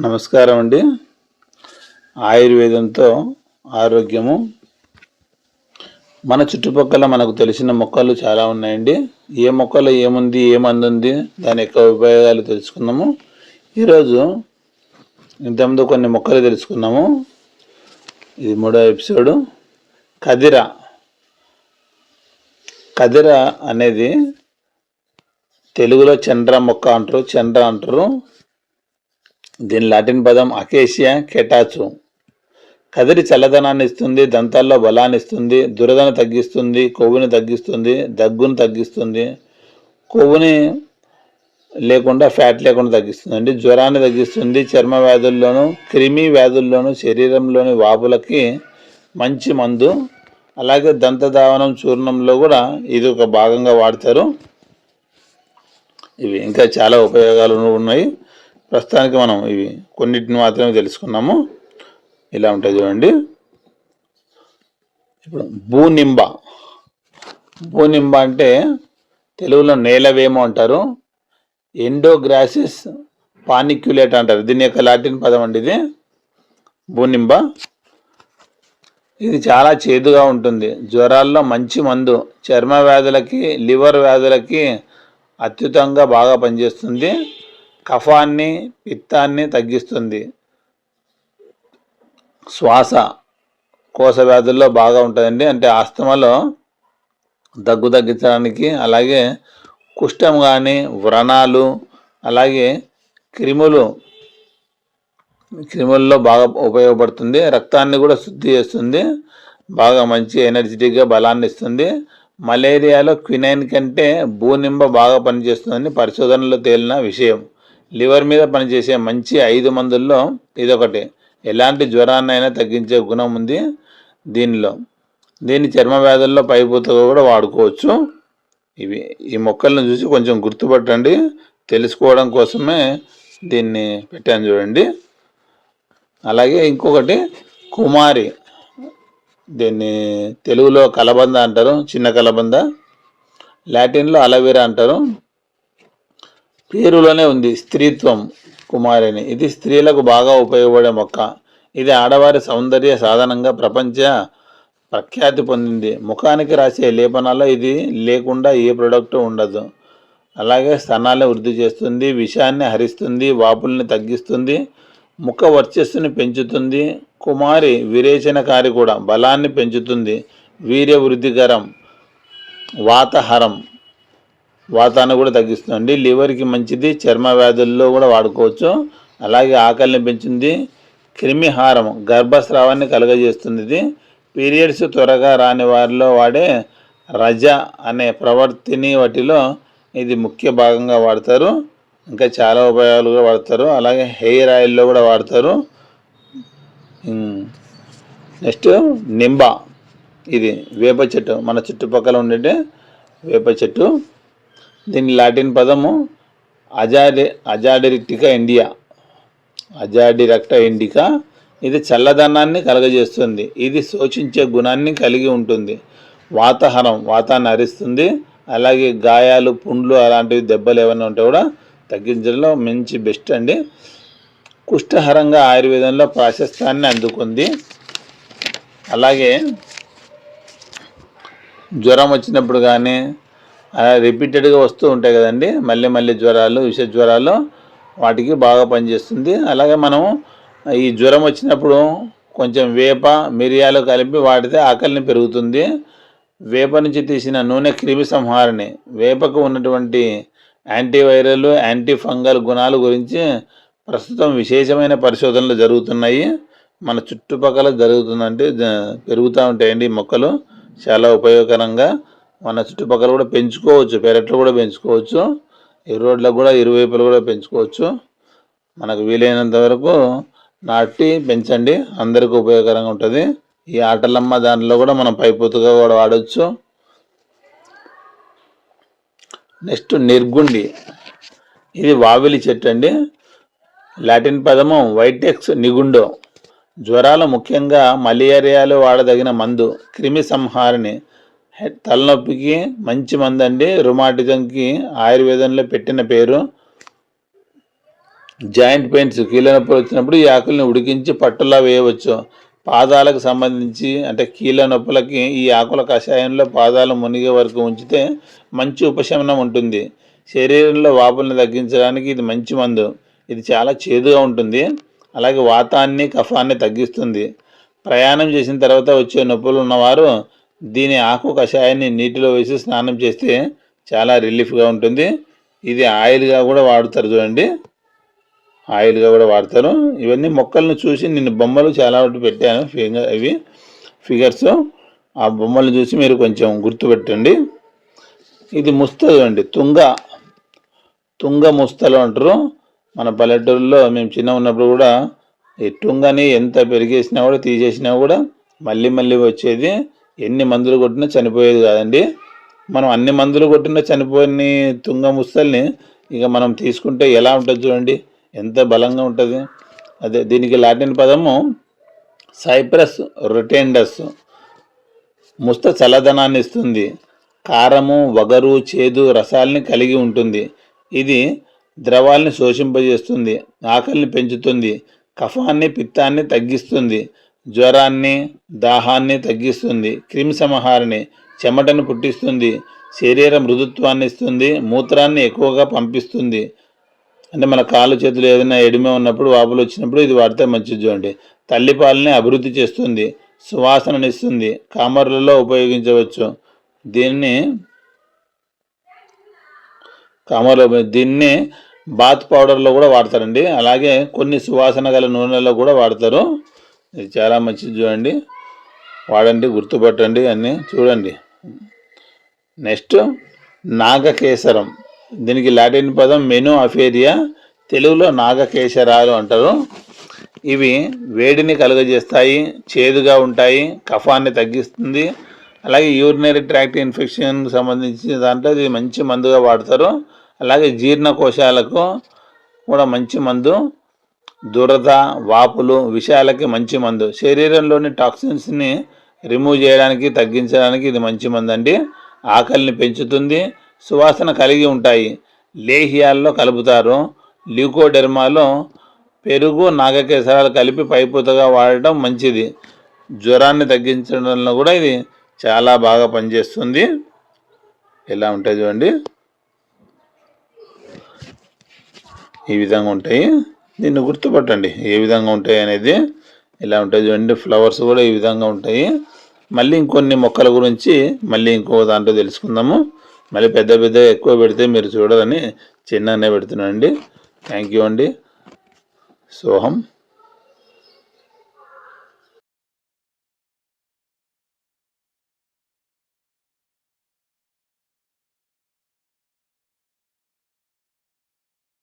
నమస్కారం అండి. ఆయుర్వేదంతో ఆరోగ్యము. మన చుట్టుపక్కల మనకు తెలిసిన మొక్కలు చాలా ఉన్నాయండి. ఏ మొక్కలో ఏముంది ఏమంది ఉంది దాని యొక్క ఉపయోగాలు తెలుసుకుందాము. ఈరోజు ఇంతకుముందు కొన్ని మొక్కలు తెలుసుకున్నాము. ఇది మూడో ఎపిసోడు. కదిర. కదిర అనేది తెలుగులో చండ్ర మొక్క అంటారు చండ్ర అంటారు. దీని లాటిన్ పదం అకేషియా కెటాచు. కదిరి చల్లదనాన్ని ఇస్తుంది దంతాల్లో బలాన్ని ఇస్తుంది దురదను తగ్గిస్తుంది కొవ్వుని తగ్గిస్తుంది దగ్గును తగ్గిస్తుంది. కొవ్వుని లేకుండా ఫ్యాట్ లేకుండా తగ్గిస్తుంది. అండి జ్వరాన్ని తగ్గిస్తుంది చర్మ వ్యాధుల్లోనూ క్రిమి వ్యాధుల్లోనూ శరీరంలోని వాపులకి మంచి మందు. అలాగే దంతధావనం చూర్ణంలో కూడా ఇది ఒక భాగంగా వాడతారు. ఇవి ఇంకా చాలా ఉపయోగాలు ఉన్నాయి. ప్రస్తుతానికి మనం ఇవి కొన్నిటిని మాత్రమే తెలుసుకున్నాము. ఇలా ఉంటుంది చూడండి. ఇప్పుడు భూనింబ. భూనింబ అంటే తెలుగులో నేలవేమో అంటారు. ఎండోగ్రాసిస్ పానిక్యులేట్ అంటారు. దీని యొక్క లాటిన్ పదం అండి ఇది. భూనింబ. ఇది చాలా చేదుగా ఉంటుంది. జ్వరాల్లో మంచి మందు. చర్మ వ్యాధులకి లివర్ వ్యాధులకి అత్యుతంగా బాగా పనిచేస్తుంది. కఫాన్ని పిత్తాన్ని తగ్గిస్తుంది. శ్వాస కోశ వ్యాధుల్లో బాగా ఉంటుందండి. అంటే ఆస్తమాలో దగ్గు తగ్గించడానికి అలాగే కుష్టం కానీ వ్రణాలు అలాగే క్రిములు క్రిముల్లో బాగా ఉపయోగపడుతుంది. రక్తాన్ని కూడా శుద్ధి చేస్తుంది. బాగా మంచి ఎనర్జెటిక్గా బలాన్ని ఇస్తుంది. మలేరియాలో క్వినైన్ కంటే భూనింబ బాగా పనిచేస్తుందని పరిశోధనలో తేలిన విషయం. లివర్ మీద పనిచేసే మంచి ఐదు మందుల్లో ఇదొకటి. ఎలాంటి జ్వరాన్నైనా తగ్గించే గుణం ఉంది దీనిలో. దీన్ని చర్మ వ్యాధుల్లో పైపూతగా కూడా వాడుకోవచ్చు. ఇవి ఈ మొక్కలను చూసి కొంచెం గుర్తుపట్టండి. తెలుసుకోవడం కోసమే దీన్ని పెట్టాను చూడండి. అలాగే ఇంకొకటి కుమారి. దీన్ని తెలుగులో కలబంద అంటారు చిన్న కలబంద. లాటిన్లో అలవీరా అంటారు. పేరులోనే ఉంది స్త్రీత్వం కుమారిని. ఇది స్త్రీలకు బాగా ఉపయోగపడే మొక్క. ఇది ఆడవారి సౌందర్య సాధనంగా ప్రపంచ ప్రఖ్యాతి పొందింది. ముఖానికి రాసే లేపనాల్లో ఇది లేకుండా ఏ ప్రోడక్ట్ ఉండదు. అలాగే స్థనాన్ని వృద్ధి చేస్తుంది విషాన్ని హరిస్తుంది వాపుల్ని తగ్గిస్తుంది ముఖ వర్చస్సుని పెంచుతుంది. కుమారి విరేచనకారి కూడా బలాన్ని పెంచుతుంది. వీర్య వృద్ధికరం వాతహరం వాతాన్ని కూడా తగ్గిస్తుంది లివర్కి మంచిది చర్మ వ్యాధుల్లో కూడా వాడుకోవచ్చు. అలాగే ఆకలిని పెంచింది క్రిమిహారం గర్భస్రావాన్ని కలుగజేస్తుంది. ఇది పీరియడ్స్ త్వరగా రాని వారిలో వాడే రజ అనే ప్రవర్తిని వాటిలో ఇది ముఖ్య భాగంగా వాడతారు. ఇంకా చాలా ఉపయోగాలుగా వాడతారు. అలాగే హెయిర్ ఆయిల్లో కూడా వాడతారు. నెక్స్ట్ నింబ. ఇది వేప చెట్టు. మన చుట్టుపక్కల ఉండేటే వేప చెట్టు. దీని లాటిన్ పదము అజాడి అజాడిరిక్టికా ఇండియా. అజాడిరక్ట ఇండికా. ఇది చల్లదనాన్ని కలగజేస్తుంది. ఇది శోషించే గుణాన్ని కలిగి ఉంటుంది. వాతాహరం వాతాన్ని హరిస్తుంది అలాగే గాయాలు పుండ్లు అలాంటివి దెబ్బలు ఏమైనా ఉంటే కూడా తగ్గించడంలో మంచి బెస్ట్ అండి. కుష్ఠహరంగా ఆయుర్వేదంలో ప్రాశస్త్యాన్ని అందుకుంది. అలాగే జ్వరం వచ్చినప్పుడు కానీ అలా రిపీటెడ్గా వస్తూ ఉంటాయి కదండి. మళ్ళీ మళ్ళీ జ్వరాలు విష జ్వరాలు వాటికి బాగా పనిచేస్తుంది. అలాగే మనం ఈ జ్వరం వచ్చినప్పుడు కొంచెం వేప మిరియాలు కలిపి వాడితే ఆకలిని పెరుగుతుంది. వేప నుంచి తీసిన నూనె క్రిమి సంహారిణి. వేపకు ఉన్నటువంటి యాంటీవైరల్ యాంటీ ఫంగల్ గుణాల గురించి ప్రస్తుతం విశేషమైన పరిశోధనలు జరుగుతున్నాయి. మన చుట్టుపక్కల జరుగుతుందంటే పెరుగుతూ ఉంటాయండి మొక్కలు. చాలా ఉపయోగకరంగా మన చుట్టుపక్కల కూడా పెంచుకోవచ్చు పెరట్లో కూడా పెంచుకోవచ్చు ఈ రోడ్లకు కూడా ఇరువైపులు కూడా పెంచుకోవచ్చు. మనకు వీలైనంత వరకు నాటి పెంచండి. అందరికీ ఉపయోగకరంగా ఉంటుంది. ఈ ఆటలమ్మ దాంట్లో కూడా మనం పైపోతుగా కూడా వాడవచ్చు నెక్స్ట్ నిర్గుండి. ఇది వావిలి చెట్టు అండి. లాటిన్ పదము వైటెక్స్ నిగుండో. జ్వరాలు ముఖ్యంగా మలేరియాలో వాడదగిన మందు క్రిమి సంహారిణి తలనొప్పికి మంచి మందు అండి రుమాటిజంకి ఆయుర్వేదంలో పెట్టిన పేరు. జాయింట్ పెయిన్స్ కీళ్ళ నొప్పులు వచ్చినప్పుడు ఈ ఆకుల్ని ఉడికించి పట్టులా వేయవచ్చు. పాదాలకు సంబంధించి అంటే కీళ్ళ నొప్పులకి ఈ ఆకుల కషాయంలో పాదాలు మునిగే వరకు ఉంచితే మంచి ఉపశమనం ఉంటుంది. శరీరంలో వాపుల్ని తగ్గించడానికి ఇది మంచి మందు. ఇది చాలా చేదుగా ఉంటుంది. అలాగే వాతాన్ని కఫాన్ని తగ్గిస్తుంది. ప్రయాణం చేసిన తర్వాత వచ్చే నొప్పులు ఉన్నవారు దీని ఆకు కషాయాన్ని నీటిలో వేసి స్నానం చేస్తే చాలా రిలీఫ్గా ఉంటుంది. ఇది ఆయిల్గా కూడా వాడుతారు చూడండి. ఆయిల్గా కూడా వాడతారు. ఇవన్నీ మొక్కలను చూసి నేను బొమ్మలు చాలా ఒకటి పెట్టాను. ఫిగర్ ఇవి ఫిగర్స్. ఆ బొమ్మలు చూసి మీరు కొంచెం గుర్తుపెట్టండి. ఇది ముస్త అండి తుంగ తుంగ ముస్తలు అంటారు. మన పల్లెటూరులో మేము చిన్న ఉన్నప్పుడు కూడా ఈ తుంగని ఎంత పెరిగేసినా కూడా తీసేసినా కూడా మళ్ళీ మళ్ళీ వచ్చేది ఎన్ని మందులు కొట్టినా చనిపోయేది కాదండి. మనం అన్ని మందులు కొట్టినా చనిపోయిన తుంగ ముస్తల్ని ఇక మనం తీసుకుంటే ఎలా ఉంటుంది చూడండి. ఎంత బలంగా ఉంటుంది. అదే దీనికి లాటిన్ పదము సైప్రస్ రొటెండస్. ముస్త చల్లదనాన్ని ఇస్తుంది. కారము వగరు చేదు రసాల్ని కలిగి ఉంటుంది. ఇది ద్రవాల్ని శోషింపజేస్తుంది ఆకలిని పెంచుతుంది కఫాన్ని పిత్తాన్ని తగ్గిస్తుంది. జ్వరాన్ని దాహాన్ని తగ్గిస్తుంది. క్రిమిసంహారిణి చెమటను పుట్టిస్తుంది. శరీర మృదుత్వాన్ని ఇస్తుంది. మూత్రాన్ని ఎక్కువగా పంపిస్తుంది. అంటే మన కాళ్ళు చేతులు ఏదైనా ఎడిమే ఉన్నప్పుడు వాపులు వచ్చినప్పుడు ఇది వాడితే మంచిది చూడండి. తల్లిపాలని అభివృద్ధి చేస్తుంది. సువాసననిస్తుంది. కామర్లలో ఉపయోగించవచ్చు. దీన్ని కామర్లో దీన్ని బాత్ పౌడర్లో కూడా వాడతారండి. అలాగే కొన్ని సువాసన గల నూనెలో కూడా వాడతారు. ఇది చాలా మంచిది చూడండి. వాడండి గుర్తుపట్టండి అన్నీ. చూడండి. నెక్స్ట్ నాగకేసరం. దీనికి లాటిన్ పదం మెను అఫేరియా తెలుగులో నాగకేశరాలు అంటారు. ఇవి వేడిని కలుగజేస్తాయి చేదుగా ఉంటాయి కఫాన్ని తగ్గిస్తుంది. అలాగే యూరినరీ ట్రాక్ట్ ఇన్ఫెక్షన్ సంబంధించిన దాంట్లో ఇది మంచి మందుగా వాడతారు. అలాగే జీర్ణకోశాలకు కూడా మంచి మందు దురద వాపులు విషయాలకి మంచి మందు. శరీరంలోని టాక్సిన్స్ని రిమూవ్ చేయడానికి తగ్గించడానికి ఇది మంచి మందు అండి ఆకలిని పెంచుతుంది సువాసన కలిగి ఉంటాయి. లేహియాల్లో కలుపుతారు. ల్యూకోడెర్మాలో పెరుగు నాగకేసరాలు కలిపి పైపూతగా వాడటం మంచిది. జ్వరాన్ని తగ్గించడంలో కూడా ఇది చాలా బాగా పనిచేస్తుంది. ఎలా ఉంటుంది చూడండి. ఈ విధంగా ఉంటాయి. దీన్ని గుర్తుపట్టండి. ఏ విధంగా ఉంటాయి అనేది ఇలా ఉంటాయి. చూడండి ఫ్లవర్స్ కూడా ఈ విధంగా ఉంటాయి. మళ్ళీ ఇంకొన్ని మొక్కల గురించి మళ్ళీ ఇంకో దాంట్లో తెలుసుకుందాము. మళ్ళీ పెద్ద పెద్ద ఎక్కువ పెడితే మీరు చూడదని చిన్ననే పెడుతున్నానండి. థ్యాంక్ యూ అండి. సోహం.